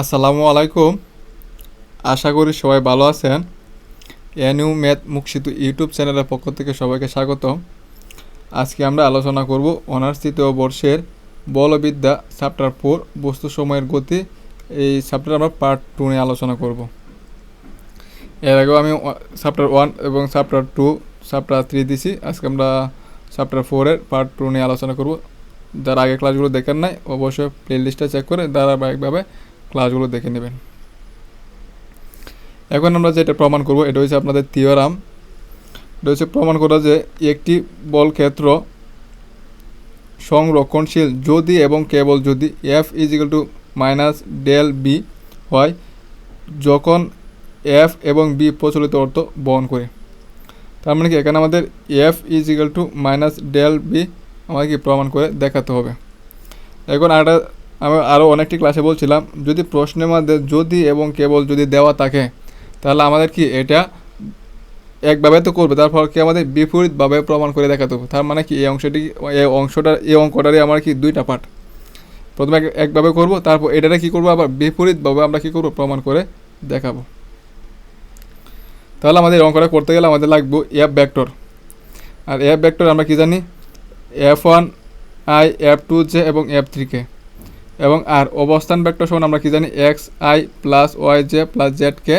আসসালামু আলাইকুম। আশা করি সবাই ভালো আছেন। এনইউ ম্যাথ মুখশিতু ইউটিউব চ্যানেলের পক্ষ থেকে সবাইকে স্বাগত আজকে আমরা আলোচনা করব অনার্স তৃতীয় বর্ষের বলবিদ্যা চ্যাপ্টার ফোর, বস্তু সময়ের গতি। এই চ্যাপ্টার আমরা পার্ট টু নিয়ে আলোচনা করব। এর আগেও আমি চ্যাপ্টার ওয়ান এবং চ্যাপ্টার টু, চ্যাপ্টার থ্রি দিছি। আজকে আমরা চ্যাপ্টার ফোরের পার্ট টু নিয়ে আলোচনা করব। যারা আগে ক্লাসগুলো দেখেন নাই, অবশ্যই প্লে লিস্টটা চেক করে ধারাবাহিকভাবে ক্লাসগুলো দেখে নেবেন। এখন আমরা যেটা প্রমাণ করব, এটা হচ্ছে আপনাদের থিওরাম এটা হচ্ছে প্রমাণ করা যে একটি বল ক্ষেত্র সংরক্ষণশীল যদি এবং কেবল যদি F equal to minus del B হয়, যখন এফ এবং বি প্রচলিত অর্থ বহন করে। তার মানে কি, এখানে আমাদের F equal to minus del B আমাদেরকে প্রমাণ করে দেখাতে হবে। এখন আরেকটা আমি আরও অনেকটি ক্লাসে বলছিলাম, যদি প্রশ্নের মধ্যে যদি এবং কেবল যদি দেওয়া থাকে, তাহলে আমাদের কি এটা একভাবে তো করবে তারপর কি আমাদের বিপরীতভাবে প্রমাণ করে দেখাতে হবে। তার মানে কি এই অংশটি, এই অংশটা, এই অঙ্কটারই আমার কি দুইটা পার্ট প্রথমে একভাবে করব, তারপর এটারে কি করব, আবার বিপরীতভাবে আমরা কি করব, প্রমাণ করে দেখাবো। তাহলে আমাদের অঙ্কটা করতে গেলে আমাদের লাগবে এফ ভেক্টর আর এফ ভেক্টর আমরা কি জানি? F one I F two J এবং এফ থ্রি কে এবং আর অবস্থান ভেক্টর সমান আমরা কি জানি? X I plus Y J plus Z K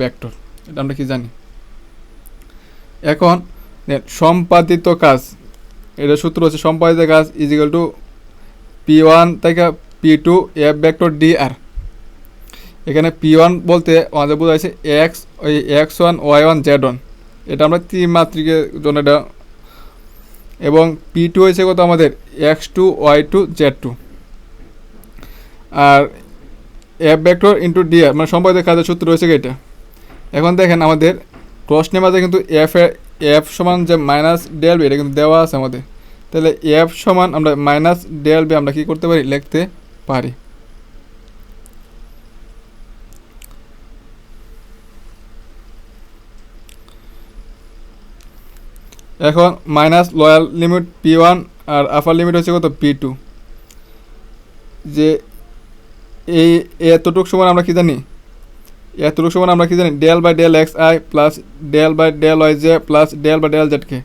vector এটা আমরা কি জানি? এখন সম্পাদিত কাজ। এটা সূত্র হচ্ছে সম্পাদিত কাজ ইজিক্যাল টু পি ওয়ান থেকে P two F vector D R এখানে পি ওয়ান বলতে আমাদের বোঝা যাচ্ছে এক্স ওই X one Y one Z one এটা আমরা ত্রিমাত্রিকের জন্য এটা এবং পি টু হয়েছে কত আমাদের? X two Y two Z two আর F vector into D R মানে সম্পাদিত কাজের সূত্র রয়েছে এটা? এখন দেখেন আমাদের প্রশ্নের মাঝে কিন্তু এফ এফ সমান যে মাইনাস ডেল বি এটা কিন্তু দেওয়া আছে আমাদের। তাহলে এফ সমান আমরা মাইনাস ডেল বি আমরা কী করতে পারি? লিখতে পারি। এখন minus lower limit P one আর আপার লিমিট হচ্ছে কত? পি টু যে এই এতটুক সমান আমরা কি জানি? এতটুক সমান আমরা কি জানি? Del by del X I plus del by del Y J plus del by del Z K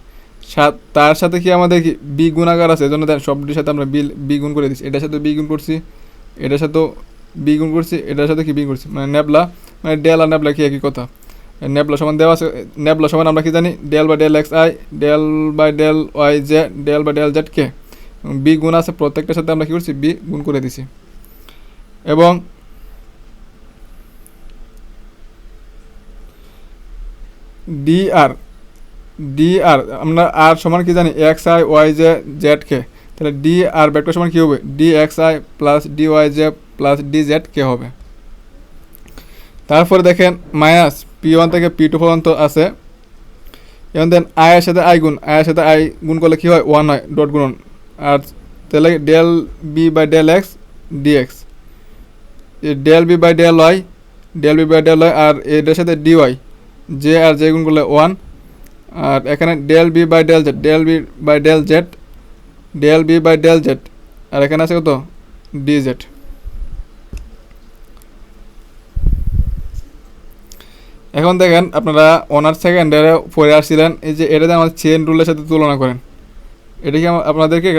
সাত তার সাথে কি আমাদের কি বি গুণাগার আছে? এজন্য দেন সবটির সাথে আমরা বি বি গুণ করে দিচ্ছি। এটার সাথে বি গুণ করছি। এটার সাথেও বি গুণ করছি। এটার সাথে কি বি করছি? মানে নেবলা। মানে ডেল আর নেবলা কি একই কথা? নেবলা সমান দেওয়া আছে। নেবলা সমান আমরা কি জানি? Del by del X I, del by del Y J del by del Z K. B গুণ আছে প্রত্যেকটার সাথে আমরা কি করছি? বি গুণ করে দিছি। এবং ডি আর ডি আর আমরা আর সমান কি জানি? X I Y J Z K তাহলে ডি আর ভেক্টর সমান কী হবে? D X I plus D Y J plus D Z K হবে। তারপরে দেখেন মাইনাস পি ওয়ান থেকে পি টু পর্যন্ত আছে। এবং দেন আই এর সাথে আই গুণ আই এর সাথে আই গুণ করলে কী হয়? ওয়ান হয় ডট গুণন। আর তাহলে del B by del X D X del B by del Y del B by del Y আর এটার সাথে ডি ওয়াই জে আর জে গুণ করলে ওয়ান আর এখানে del B by del Z del B by del Z del B by del Z আর এখানে আছে কত? ডি জেড এখন দেখেন আপনারা অনার্স সেকেন্ডারে পড়ে আসছিলেন, এই যে এটাতে আমাদের চেন রুলের সাথে তুলনা করেন। এটা কি আপনাদেরকে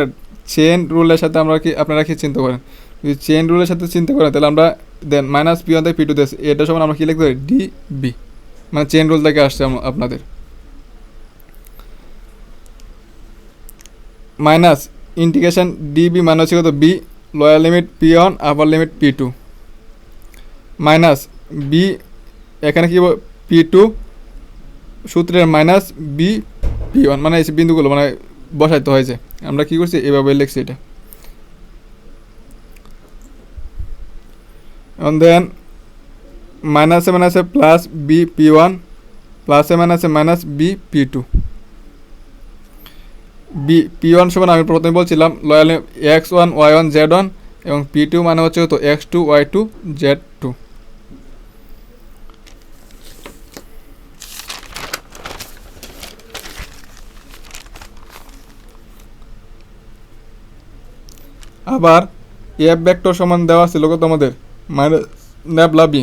চেন রুলের সাথে আমরা কি আপনারা কি চিন্তা করেন? যদি চেন রুলের সাথে চিন্তা করেন, তাহলে আমরা দেন মাইনাস পি ওয়ান থেকে পি টু দেশ, এটা সমান আমরা কি লিখতে পারি? ডি বি মানে চেন রুল থেকে আসছে আপনাদের। মাইনাস ইন্টিগ্রেশন ডিবি মানে হচ্ছে কত? B lower limit P one upper limit P two minus B এখানে কি পি টু সূত্রের মাইনাস বি পি ওয়ান মানে এই বিন্দুগুলো মানে বসাইতে হয়েছে। আমরা কি করছি? এভাবে লিখছি এটা। এবং দেন মাইনাসে মাইনাসে প্লাস বি পি ওয়ান প্লাসে মাইনাসে minus B P two B P one সমান আমি প্রথমে বলছিলাম loyal X one Y one Z one এবং পি টু মানে হচ্ছে তো X two Y two Z two আবার এফ ভেক্টর সমান দেওয়া ছিল কত আমাদের মাইনাস ন্যাবলা বি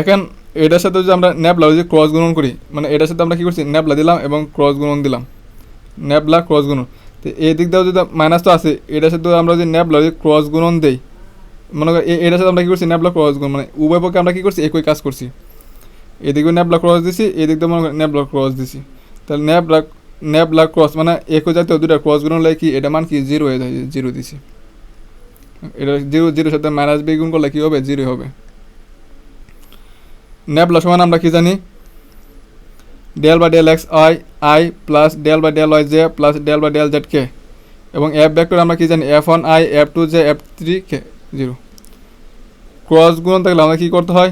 এখন এটার সাথে যদি আমরা ন্যাবলা যদি ক্রস গুণন করি মানে এটার সাথে আমরা কী করছি? ন্যাবলা দিলাম এবং ক্রস গুণন দিলাম। ন্যাবলা ক্রস গুণন। তো এই দিক দিয়েও যদি মাইনাস তো আছে এটার সাথে আমরা যদি ন্যাবলা যদি ক্রস গুণন দেই, মনে করি এটার সাথে আমরা কী করছি? ন্যাবলা ক্রস গুণ মানে উভয় পক্ষে আমরা কী করছি? একই কাজ করছি। এদিকে ন্যাবলা ক্রস দিছি এদিক দিয়ে মনে করি ন্যাবলা ক্রস দিছি। তাহলে ন্যাবলা ন্যাবলা ক্রস মানে একই জাতীয় দুটা ক্রস গুণ হলে কি? এটা মান কি? জিরো হয়ে যায় জিরো দিছি। এটা জিরো, জিরোর সাথে মাইনাস বি গুণ করলে কী হবে? জিরো হবে। ন্যাবলা সমান আমরা কি জানি? Del by del X I I plus del by del Y J plus del by del Z K এবং এফ ভেক্টর আমরা কি জানি? F one I F two J F three K zero cross গুণ থাকলে আমাদের কী করতে হয়?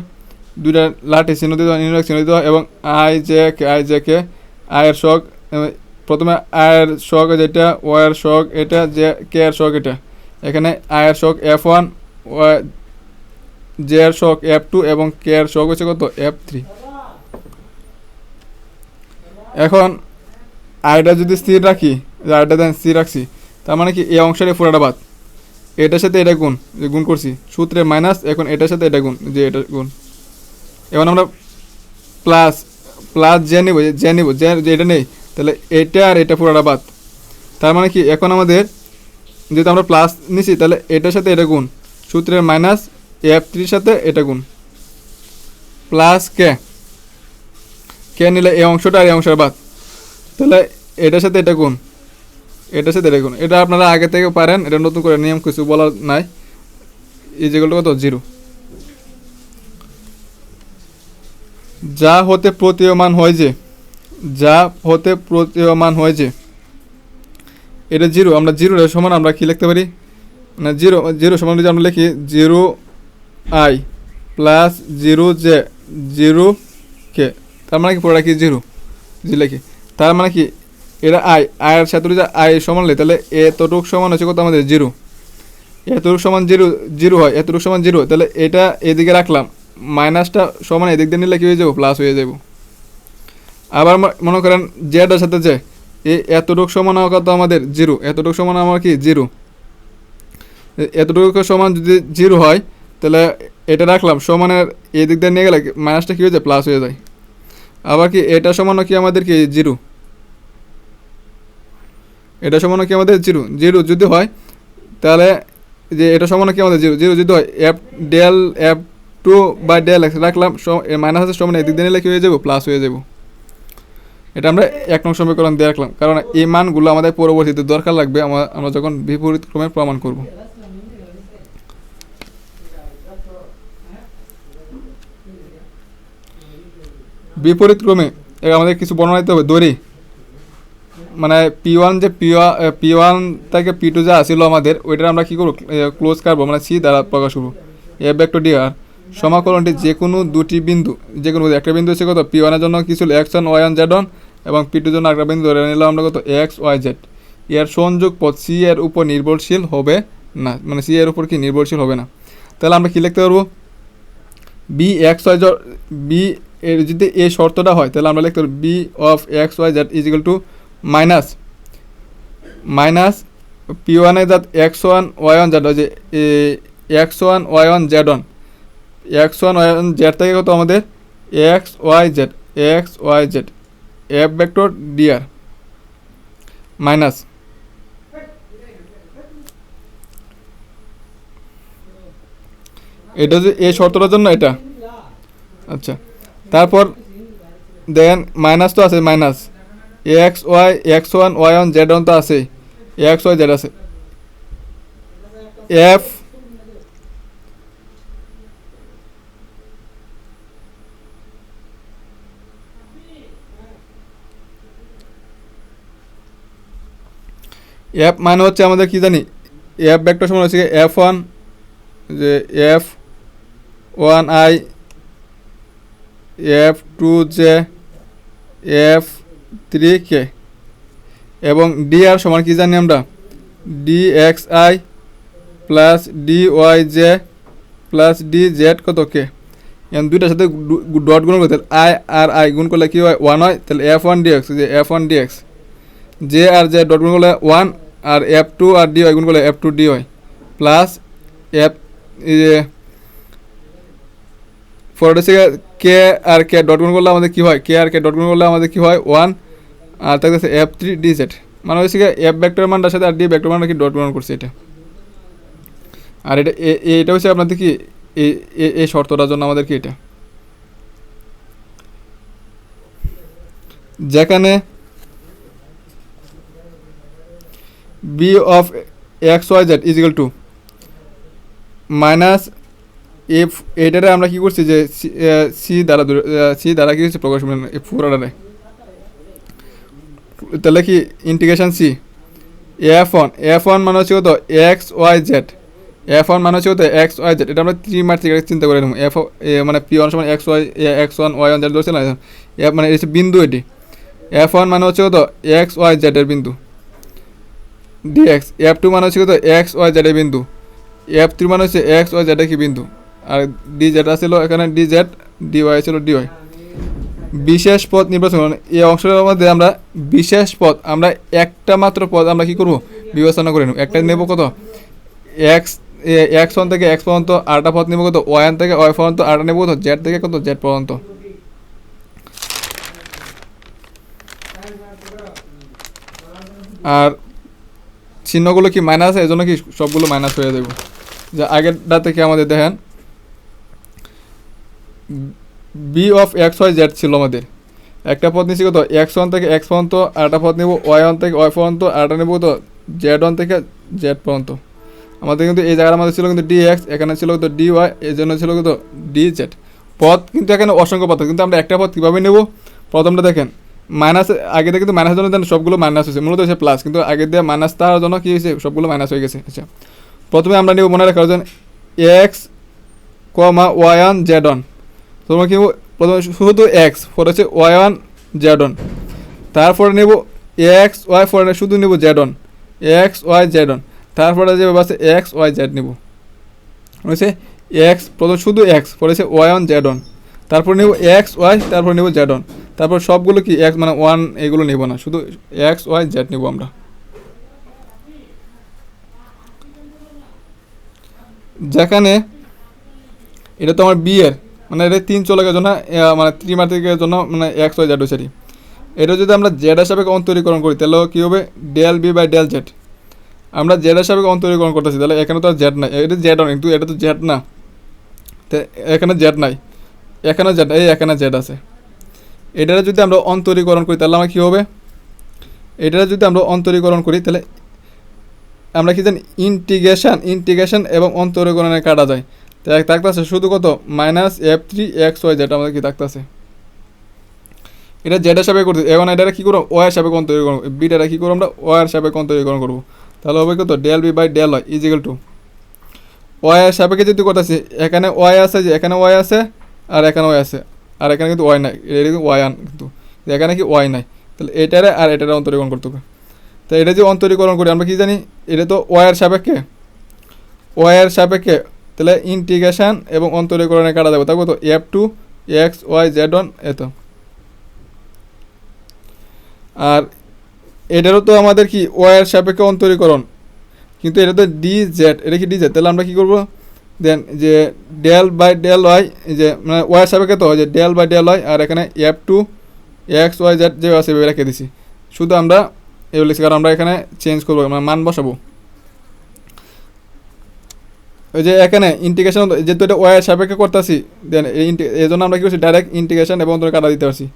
দুইটা লাঠি চিহ্ন দিতে হয় নির্ণয় চিহ্ন দিতে হয় এবং I J K I J K আয়ের শখ প্রথমে আয়ের শখ যেটা ওয়ের শখ এটা জে কে এর শখ এটা। এখানে আয়ের শখ এফ ওয়ান জে এর শখ এফ টু এবং কে এর শখ হচ্ছে কত? এফ থ্রি এখন আয়টা যদি স্থির রাখি আয়টা দেন স্থির রাখছি। তার মানে কি? এই অংশের পুরোটা বাদ। এটার সাথে এটা গুণ, যে গুণ করছি। সূত্রে মাইনাস এখন এটার সাথে এটা গুণ, যে এটা গুণ। এখন আমরা প্লাস প্লাস যে নিব যে নিব যে এটা নেই। তাহলে এটা আর এটা পুরোটা বাদ। তার মানে কি? এখন আমাদের যেহেতু আমরা প্লাস নিছি, তাহলে এটার সাথে এটা গুণ। সূত্রের মাইনাস এফ থ্রির সাথে এটা গুণ। প্লাস কে কে নিলে এই অংশটা আর এই অংশটা বাদ। তাহলে এটার সাথে এটা গুণ। এটার সাথে এটা গুণ। এটা আপনারা আগে থেকে পারেন, এটা নতুন করে নিয়ম কিছু বলার নাই। এই যেগুলো কত? জিরো যা হতে প্রতীয়মান হয় যে, যা হতে প্রতীয়মান হয় যে এটা জিরো, আমরা জিরো সমান আমরা কি লিখতে পারি? না, জিরো জিরো সমান যদি আমরা লিখি, zero I plus zero J, zero K, তার মানে কি পুরোটা কি জিরো? জি, লিখি। তার মানে কি, এটা আই আয়ের সাথে যদি আই সমান লে তাহলে এতটুক সমান হচ্ছে কত আমাদের? জিরো। এতটুক সমান জিরো জিরো হয়, এতটুক সমান জিরো, তাহলে এটা এদিকে রাখলাম, মাইনাসটা সমান এদিক দিয়ে নিলে কি হয়ে যাব? প্লাস হয়ে যাব। আবার মনে করেন জেডের সাথে যে এই এতটুক সমান কত আমাদের জিরো। এতটুক সমান আমার কি? জিরো। এতটুকু সমান যদি জিরো হয়, তাহলে এটা রাখলাম। সমানের এই দিক দিয়ে নিয়ে গেলে মাইনাসটা কী হয়ে যায়? প্লাস হয়ে যায়। আবার কি এটা সমান কি আমাদের কি? জিরো। এটা সমান কি আমাদের? জিরো। জিরো যদি হয়, তাহলে যে এটা সমান কি আমাদের? জিরো। জিরো যদি হয় F del F two by del X রাখলাম মাইনাস মাইনাসের সমান এদিক দিয়ে নিলে কি হয়ে যাব? প্লাস হয়ে যাব। এটা আমরা এক নং সমীকরণ দিয়ে রাখলাম। কারণ এই মানগুলো আমাদের পরবর্তীতে দরকার লাগবে আমরা যখন বিপরীত ক্রমে প্রমাণ করব। বিপরীত ক্রমে আমাদের কিছু বর্ণনা দিতে হবে, দড়ি। মানে পি ওয়ান যে পি পি ওয়ান থেকে পি টু যা আসিল আমাদের ওইটা আমরা কী করব? ক্লোজ কাটবো মানে সি দ্বারা প্রকাশ করব। এ ব্যাক টু ডি আর সমাকলনটি যে কোনো দুটি বিন্দু যে কোনো একটা বিন্দু হচ্ছে কত? পি ওয়ানের জন্য কিছু X one Y one Z one এবং পি টুর জন্য একটা বিন্দু ধরে নিলাম আমরা কত? এক্স ওয়াই জেড এর সংযোগ পথ সি এর উপর নির্ভরশীল হবে না মানে সি এর উপর কি নির্ভরশীল হবে না। তাহলে আমরা কি লিখতে পারব? বি এক্স ওয়াই বি এর যদি এই শর্তটা হয়, তাহলে আমরা লিখতে পারব B of X Y Z is equal to minus minus P ওয়ানে যাত X one Y one Z যে X one Y one Z one X one Z থেকে কত আমাদের? X Y Z, X Y Z, F vector DR, minus. এটা যে এই শর্তটার জন্য এটা? আচ্ছা তারপর দেন মাইনাস তো আছে minus. X Y, X one, Y one, Z one তো আছে এক্স ওয়াই জেড আছে। এফ এফ মানে হচ্ছে আমাদের কি জানি? এফ ব্যাকটার সময় হচ্ছে এফ ওয়ান যে F one I F two J F three K এবং ডি আর সমান কি জানি আমরা? D X I plus D Y J plus D Z কত কে এখন দুইটার সাথে ডট গুণ করতে আই আর আই গুণ করলে কী হয়? ওয়ান হয়? তাহলে এফ ওয়ান ডি এক্স যে F one D X J আর জে ডট গুণ করলে ওয়ান আর এফ টু আর ডি ওয়াই গুণ করলে F two D Y plus F forward হচ্ছে কে আর কে ডট গুণ করলে আমাদের কী হয়? কে আর কে ডট গুণ করলে আমাদের কী হয়? ওয়ান আর থাকতেছে এফ থ্রি ডি জেড মানে হচ্ছে এফ ভেক্টর মানটার সাথে আর ডি ভেক্টর মানটা কি ডট গুণ করছে এটা। আর এটা এটা হচ্ছে আপনাদের কি এই শর্তটার জন্য আমাদের কি এটা? যেখানে B of X Y Z is equal to minus F এটারে আমরা কি করছি যে সি দ্বারা সি দ্বারা কি হচ্ছে? প্রকাশ ফোর অর্ডারে তাহলে কি integration C F one F one মানে হচ্ছে কত? X Y Z F one মানে হচ্ছে কত? এক্স ওয়াই জেড এটা আমরা থ্রি মার থেকে চিন্তা করে নেব। এফ মানে পি ওয়ান সমান X Y X one Y one Z ধরছে না এফ মানে হচ্ছে বিন্দু এটি। এফ ওয়ান মানে হচ্ছে কত? এক্স ওয়াই জেডের বিন্দু। ডিএক্স এফ টু মানে হচ্ছে কত? এক্স ওয়াই জেডের বিন্দু। এফ থ্রি মানে হচ্ছে এক্স ওয়াই জেডের কি বিন্দু? আর ডি জেড ছিল এখানে ডি জেড ডি ওয়াই ছিল ডি ওয়াই বিশেষ পদ নির্বাচন এই অংশটার মধ্যে আমরা বিশেষ পদ, আমরা একটা মাত্র পদ আমরা কি করব? বিবেচনা করে নেব। একটা নেব কত? এক্স এক্স ওয়ান থেকে এক্স পর্যন্ত আটটা পদ নেব কত? ওয়ান থেকে ওয়াই পর্যন্ত আটটা নেব কত? জেড থেকে কত? জেড পর্যন্ত। আর চিহ্নগুলো কি মাইনাস এই জন্য কি সবগুলো মাইনাস হয়ে যাবে? যে আগেরটা থেকে আমাদের দেখেন? B of X Y Z ছিল আমাদের। একটা পথ নিচ্ছি কত? এক্স ওয়ান থেকে এক্স পর্যন্ত আরেকটা পথ নেব ওয়াই ওয়ান থেকে ওয়াই পর্যন্ত আরেকটা নেব তো জেড ওয়ান থেকে জেড পর্যন্ত। আমাদের কিন্তু এই জায়গার আমাদের ছিল কিন্তু ডি এক্স এখানে ছিল কত? ডি ওয়াই এই জন্য ছিল কত? ডি জেড পথ কিন্তু এখানে অসংখ্য পথ কিন্তু আমরা একটা পথ কীভাবে নেব? প্রথমটা দেখেন। মাইনাস আগে থেকে কিন্তু মাইনাসের জন্য সবগুলো মাইনাস হয়েছে। মূলত হচ্ছে প্লাস কিন্তু আগে দিয়ে মাইনাস তার জন্য কী হয়েছে? সবগুলো মাইনাস হয়ে গেছে। আচ্ছা। প্রথমে আমরা নিব মনে রাখার জন্য X comma one Z one তোমরা কি প্রথমে শুধু এক্স পরে হচ্ছে ওয়ান জেড ওয়ান তারপরে নেব এক্স ওয়াই পরে শুধু নেব Z one X Y Z one তারপরে যে আছে এক্স ওয়াই জেড নেব। হয়েছে এক্স প্রথম শুধু এক্স পরে হচ্ছে ওয়ান ওয়ান তারপর নেব এক্স ওয়াই তারপর নেব জেড ওয়ান তারপর সবগুলো কি এক্স মানে ওয়ান এগুলো নেব না, শুধু এক্স ওয়াই জেড নেব আমরা। যেখানে এটা তো আমার বিয়ের মানে এটা তিন চলে গেছে না মানে ত্রিমাত্রিকের জন্য মানে এক্স ওয়াই জেড হয়েছে এটা। যদি আমরা জেড হিসাবে অন্তরীকরণ করি, তাহলে কী হবে? Del B by del Z আমরা জেড হিসাবে অন্তরীকরণ করতেছি, তাহলে এখানে তো আর জেড নাই। এটা জেড কিন্তু এটা তো জেড না। এখানে জেড নাই। এখানে জেড এই এখানে জেড আছে। এটা যদি আমরা অন্তরীকরণ করি, তাহলে আমার কী হবে? এটা যদি আমরা অন্তরীকরণ করি, তাহলে আমরা কি জানি ইন্টিগ্রেশন ইন্টিগ্রেশন এবং অন্তরীকরণে কাটা যায়। তাই থাকতেছে শুধু কত? Minus F three X Y যেটা আমাদের কি থাকতেছে এটা জেড হিসাবে করতে এখন এটা কী করব? ওয়ার সাপেক্ষে অন্তরীকরণ বিটা কী করব আমরা? ওয়ার সাপেক্ষে অন্তরীকরণ করব। তাহলে হবে কত? Del B by del Y is equal to war সাপেক্ষে যদি করতেছি এখানে ওয়াই আছে যে, এখানে ওয়াই আছে আর এখানে ওয়াই আছে। আর এখানে কিন্তু ওয়াই নাই। এটা কিন্তু ওয়াই আন কিন্তু। এখানে কি ওয়াই নাই? তাহলে এটারে আর এটারে অন্তরীকরণ করতে হবে। তো এটা যে অন্তরীকরণ করি, আমরা কি জানি? এটা তো ওয়ার সাপেক্ষে। ওয়ার সাপেক্ষে। তাহলে ইন্টিগ্রেশন এবং অন্তরীকরণে কাটা যাবে তারপর তো F two X Y Z one এত। আর এটারও তো আমাদের কি? ওয়ার সাপেক্ষে অন্তরীকরণ। কিন্তু এটা তো ডি জেড এটা কি ডি জেড তাহলে আমরা কী করব? দেন যে ডেল বাই ডেল ওয়াই যে মানে ওয়ার সাপেক্ষে তো, যে ডেল বাই ডেল ওয়াই আর এখানে F two X Y Z যে আছে, এভাবে রেখে দিছি। শুধু আমরা এগুলো লিখছি, কারণ আমরা এখানে চেঞ্জ করব মানে মান বসাবো। ওই যে এখানে ইন্টিগ্রেশন যেহেতু এটা ওয়ার সাপেক্ষে করতেছি দেন এই জন্য আমরা কি করছি? ডাইরেক্ট ইন্টিগ্রেশন এবং তোর কাটা দিতে পারছি।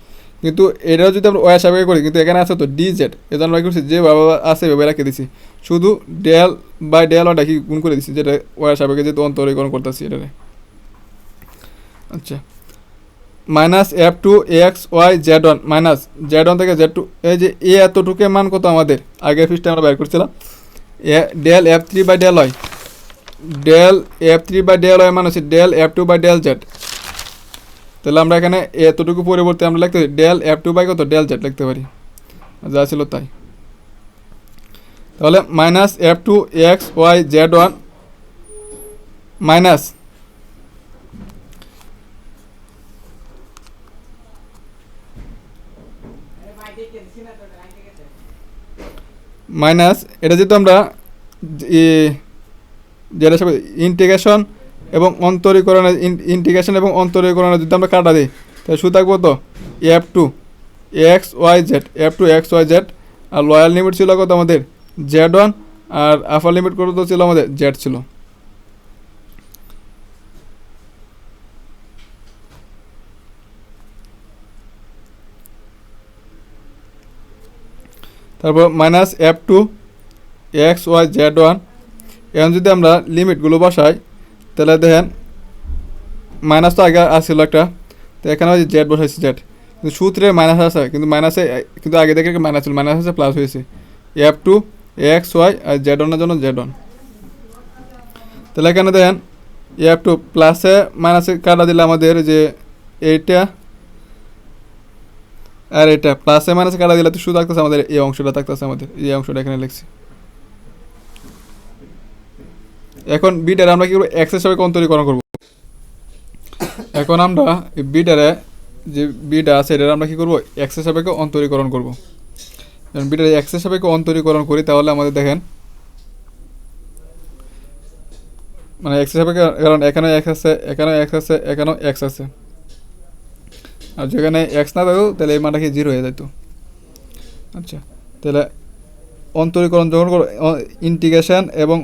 কিন্তু এটাও যদি আমরা ওয়ার সাপেক্ষে করি, কিন্তু এখানে আছে তো ডি জেড এই জন্য করছি যে বাবা আছে ভেবে রেখে দিছি। শুধু ডেল বাই ডেল ওটা কি গুণ করে দিছি, যেটা ওয়ার সাপেক্ষে যেহেতু অন্তরীকরণ করতেছি এটারে আচ্ছা। Minus F two X Y Z one minus Z one থেকে জেড টু এই যে এ এতটুকু মান কত আমাদের? আগের ফিসটা আমরা বের করছিলাম। এ del F three by del Y del F three by del Y মানে হচ্ছে del F two by del Z তাহলে আমরা এখানে এতটুকু পরিবর্তে আমরা লিখতে পারি ডেল এফ টু বাই কত? ডেল জেড লিখতে পারি। যা ছিল তাই। তাহলে minus F two X Y Z one minus minus এটা যেহেতু আমরা যেটা ইন্টিগ্রেশন এবং অন্তরীকরণের ইন্টিগ্রেশন এবং অন্তরীকরণের যদি আমরা কাটা দিই, তাহলে শুধু থাকব তো F two X Y Z F two X Y Z আর লয়াল লিমিট ছিল কত আমাদের? জেড ওয়ান আর আফার লিমিট কত ছিল আমাদের? জেড ছিল। তারপর minus F two X Y Z one এখন যদি আমরা লিমিটগুলো বসাই তাহলে দেখেন মাইনাস তো আগে আসছিল একটা, তো এখানে হচ্ছে জেড বসাইছি জেড কিন্তু সূত্রে মাইনাস আছে, কিন্তু মাইনাসে কিন্তু আগে থেকে মাইনাস ছিল মাইনাস আছে প্লাস হয়েছে। এফ টু এক্স ওয়াই আর জেড ওয়ানের জন্য জেড ওয়ান তাহলে এখানে দেখেন এফ টু প্লাসে মাইনাসে কাটা দিলে আমাদের যে এইটা, আর এটা প্লাসে মাইনাসে কাটা দিলে তো শুধু থাকতেছে আমাদের এই অংশটা, থাকতেছে আমাদের এই অংশটা এখানে লিখছি। এখন বিটারে আমরা কি করব? এক্স হিসাবে অন্তরীকরণ করব? এখন আমরা বিটারে যে বিটা আছে, এটার আমরা কি করব? এক্স হিসাবে অন্তরীকরণ করব। যখন বিটারে এক্স হিসাবে অন্তরীকরণ করি, তাহলে আমাদের দেখেন মানে এক্স হিসাবে কারণ এখানে এক্স আছে এখানে এক্স আছে, এখানেও এক্স আছে। আর যেখানে এক্স না থাকতো তাহলে এই মানটা কি জিরো হয়ে যেত আচ্ছা তাহলে অন্তরীকরণ যখন ইন্টিগ্রেশন এবং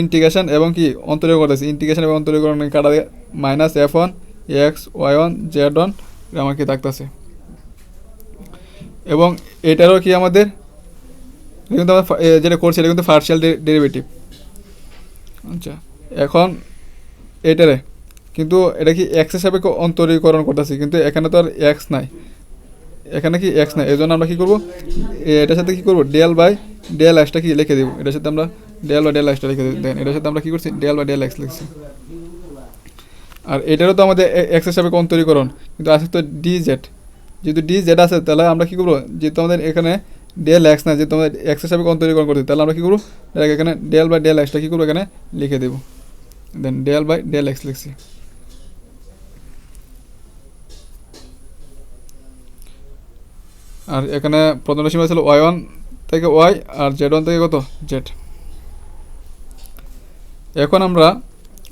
ইন্টিগ্রেশন এবং কি? অন্তরীকরণ করতেছে ইন্টিগ্রেশন এবং অন্তরীকরণ কাটা minus F one X Y one Z one আমার কি থাকতেছে? এবং এটারও কি আমাদের? কিন্তু যেটা করছি, এটা কিন্তু পার্শিয়াল ডেরিভেটিভ আচ্ছা এখন এটারে। কিন্তু এটা কি এক্স হিসাবে অন্তরীকরণ করতেছি, কিন্তু এখানে তো আর এক্স নাই। এখানে কি এক্স নাই এই জন্য আমরা কী করব? এটার সাথে কী করব? ডেল বাই ডেল এক্সটা কি লিখে দেবো? এটার সাথে আমরা ডেল বাই ডেল এক্সটা লিখে দেখেন এটার সাথে আমরা কী করছি? ডেল বাই ডেল এক্স লিখছি। আর এটারও তো আমাদের এক্স হিসাবে অন্তরীকরণ কিন্তু আছে তো ডি জেড যেহেতু ডি জেড আছে তাহলে আমরা কী করব? যেহেতু আমাদের এখানে ডেল এক্স না, যেহেতু আমাদের এক্স হিসাবে অন্তরীকরণ করছি তাহলে আমরা কী করব? এখানে ডেল বাই ডেল এক্সটা কী করব? এখানে লিখে দেবো। Then, del by del X লিখছি। আর এখানে প্রথম সীমা ছিল ওয়াই ওয়ান থেকে ওয়াই, আর জেড ওয়ান থেকে কত? জেড। এখন আমরা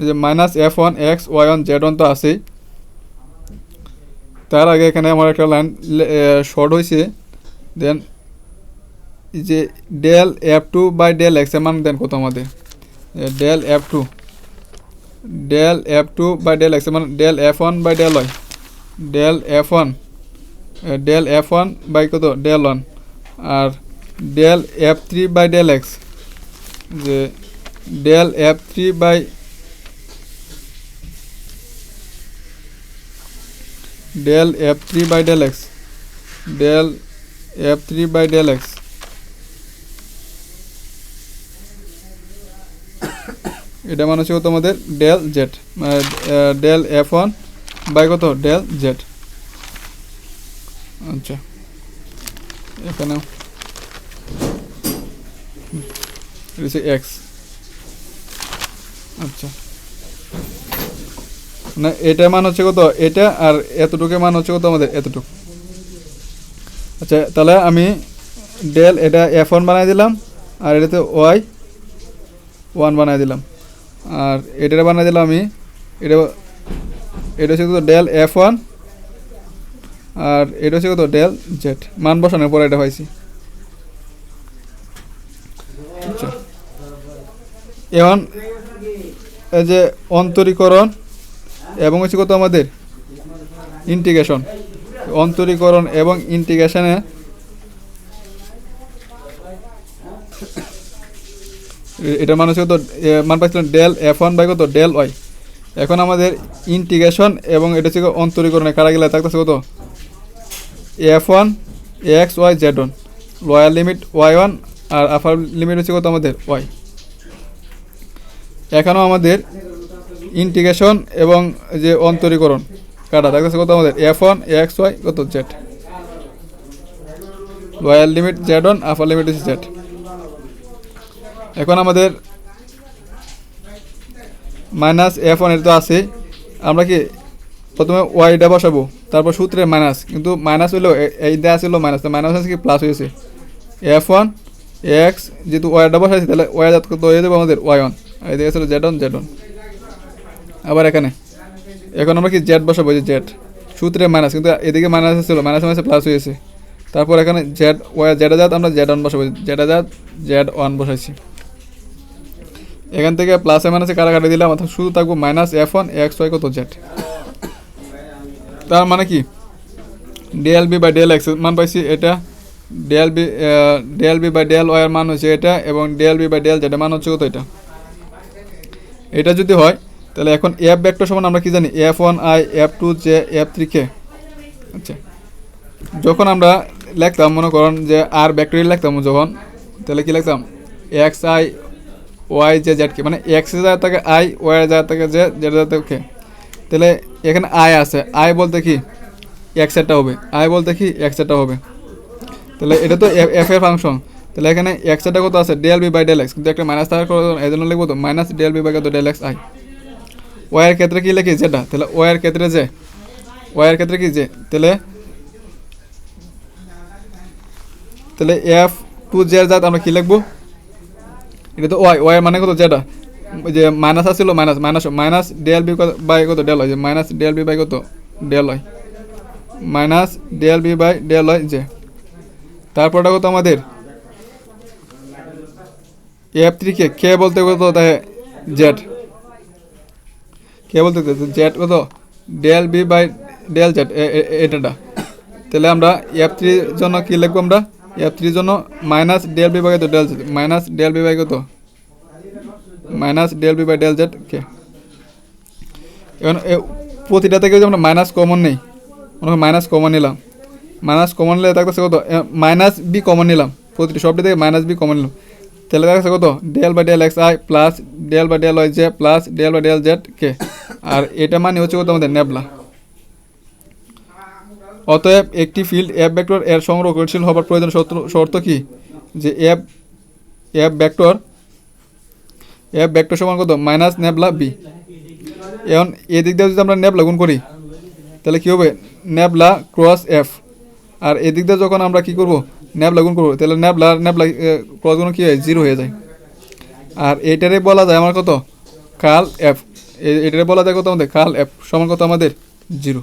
যে minus F one, X, Y one, Z one তো আছেই। তার আগে এখানে আমার একটা লাইন শর্ট হয়েছে দেন যে del F two by del এক্সের মান দেন কত আমাদের? Del F two. Del F two by del এক্সের মান, del F one by del Y. Del F one del F one by কত? Del one R del F three by del X যে del F three by del F three by del X del F three by del X এটা মানে হচ্ছে আমাদের? Del Z del F one by কত? Del Z আচ্ছা। এখানে x আচ্ছা। না, এটা মান হচ্ছে কত? এটা আর এতটুকু মান হচ্ছে কত আমাদের? এতটুকু। আচ্ছা তাহলে আমি ডেল এটা এফ ওয়ান বানাই দিলাম, আর এটাতে ওয়াই ওয়ান বানাই দিলাম। আর এটা বানাই দিলাম আমি, এটা এটা হচ্ছে ডেল এফ ওয়ান আর এটা হচ্ছে কত? Del Z. মান বসানোর পর এটা পাইছি। আচ্ছা। এখন এই যে অন্তরীকরণ এবং হচ্ছে কত আমাদের? ইন্টিগ্রেশন। অন্তরীকরণ এবং ইন্টিগ্রেশনে এটা মানে হচ্ছে কত? মান পাইছিলাম ডেল এফ ওয়ান বাই কত? Del Y. এখন আমাদের ইন্টিগ্রেশন এবং এটা হচ্ছে অন্তরীকরণে কারা গেলে থাকতেছে কত? F one X Y Z one lower limit Y one আর আপার লিমিট হচ্ছে কত আমাদের? ওয়াই এখানেও আমাদের ইন্টিগ্রেশন এবং যে অন্তরীকরণ কাটা থাকতেছে কত আমাদের? এফ ওয়ান এক্স ওয়াই কত? Z lower limit Z one upper limit হচ্ছে জেড এখন আমাদের মাইনাস এফ ওয়ান এটা তো আছে। আমরা কি প্রথমে ওয়াই ওয়াইটা বসাবো, তারপর সূত্রে মাইনাস কিন্তু মাইনাস এ- এই দেওয়া ছিল মাইনাস মাইনাস আছে কি? প্লাস হয়েছে। এফ ওয়ান এক্স যেহেতু ওয়াইটা বসাইছি, তাহলে ওয়াই যাত কত হয়ে যাবে আমাদের ওয়াই ওয়ান আর এদিকে ছিল জেড ওয়ান জেড ওয়ান আবার এখানে, এখন আমরা কি জেড বসাবো? যে জেড সূত্রে মাইনাস কিন্তু এদিকে মাইনাস ছিল মাইনাস মাইনাসে প্লাস হয়েছে। তারপর এখানে জেড ওয়াই জেড জাত, আমরা জেড ওয়ান বসাবো। জেড জাত জেড ওয়ান বসাইছি। এখান থেকে প্লাসে মাইনাসে কাটাকাটি দিলাম, অর্থাৎ শুধু থাকব minus F one X Y কত জেড তার মানে কি? ডিএল বি ডিএল এক্স, মান পাইছি এটা del B del B by del Y এর মান হচ্ছে এটা এবং ডিএল বি ডিএল এর মান হচ্ছে কত এটা? এটা যদি হয়, তাহলে এখন এফ ভেক্টর সমান আমরা কি জানি? F one I, F two J, F three K. আচ্ছা। যখন আমরা লিখতাম, মনে করেন যে আর ভেক্টরি লিখতাম যখন, তাহলে কি লিখতাম? X I, Y J Z K মানে এক্স জায়গা থেকে, আই, ওয়াই জায়গা থেকে জে, জেড জায়গা থেকে তাহলে এখানে আই আছে। আই বলতে কি? এক্স এরটা হবে। আই বলতে কি? এক্স এরটা হবে। তাহলে এটা তো এফ এর ফাংশন তাহলে এখানে এক্স এরটা কত আছে? Del B by del X কিন্তু একটা মাইনাস থাকার এই জন্য লিখব তো মাইনাস ডিএল বি বাই কত? ডেল এক্স আই ওয়াইয়ের ক্ষেত্রে কি লিখি? যেটা তাহলে ওয়াইয়ের ক্ষেত্রে যে ওয়াইয়ের ক্ষেত্রে কি যে তাহলে তাহলে এফ টু জের জাত আমরা কি লিখব? এটা তো ওয়াই ওয়াই মানে কত? যেটা যে মাইনাস আসছিল minus minus minus del B by কত ডেল হয়? যে মাইনাস ডিএল বি বাই কত ডেল হয়? Minus del B by del হয় যে। তারপরটা কত আমাদের? এফ থ্রি কে কে বলতে কত দেখে জেড কে বলতে জেড কত? Del B by del Z এটাটা। তাহলে আমরা এফ থ্রির জন্য কি লিখব আমরা? এফ থ্রির জন্য মাইনাস ডেল বি বাই কত? Del Z minus del B by কত? Minus del B by del Z কে এখন প্রতিটা থেকে আমরা মাইনাস কমন নেই মনে মাইনাস কমন নিলাম। মাইনাস কমন নিলে থাকতেছে কত? মাইনাস বি কমন নিলাম। প্রতিটি সবটি থেকে মাইনাস বি কমন নিলাম। তাহলে থাকছে কত? Del by del X I plus del by del Y J plus del by del Z কে আর এটা মানে হচ্ছে কত আমাদের? নেবলা অতএব একটি ফিল্ড এফ ভেক্টর এর সংরক্ষণশীল হবার প্রয়োজন শর্ত কি? যে F F vector F vector সমান কত? মাইনাস নেবলা বি এখন এদিক দিয়ে যদি আমরা নেবলা গুণ করি, তাহলে কী হবে? নেবলা ক্রস এফ আর এদিক দিয়ে যখন আমরা কি করব? নেবলা গুণ করব। তাহলে নেবলা নেবলা ক্রস গুণ কী হয়? জিরো হয়ে যায়। আর এটারে বলা যায় আমার কত? কাল এফ এটারে বলা যায় কত আমাদের? কাল এফ সমান কত আমাদের? জিরো